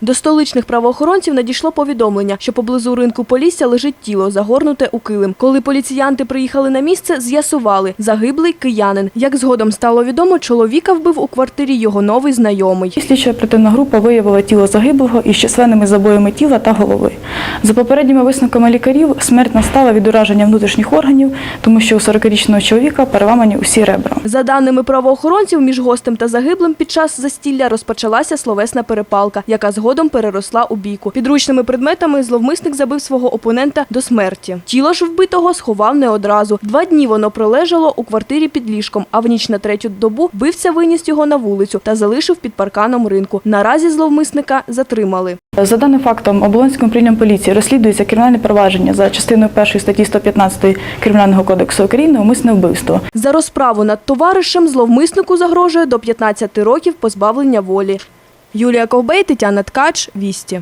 До столичних правоохоронців надійшло повідомлення, що поблизу ринку Полісся лежить тіло, загорнуте у килим. Коли поліціянти приїхали на місце, з'ясували – загиблий киянин. Як згодом стало відомо, чоловіка вбив у квартирі його новий знайомий. Слідча оперативна група виявила тіло загиблого із численними забоями тіла та голови. За попередніми висновками лікарів, смерть настала від ураження внутрішніх органів, тому що у 40-річного чоловіка переламані усі ребра. За даними правоохоронців, між гостем та загиблим під час застілля розпочалася словесна перепалка, яка згодом переросла у бійку. Підручними предметами зловмисник забив свого опонента до смерті. Тіло ж вбитого сховав не одразу. Два дні воно пролежало у квартирі під ліжком, а в ніч на третю добу вбивця виніс його на вулицю та залишив під парканом ринку. Наразі зловмисника затримали. За даним фактом, Оболонським управлінням поліції розслідується кримінальне провадження за частиною 1 статті 115 Кримінального кодексу України умисне вбивство. За розправу над товаришем зловмиснику загрожує до 15 років позбавлення волі. Юлія Ковбей, Тетяна Ткач, Вісті.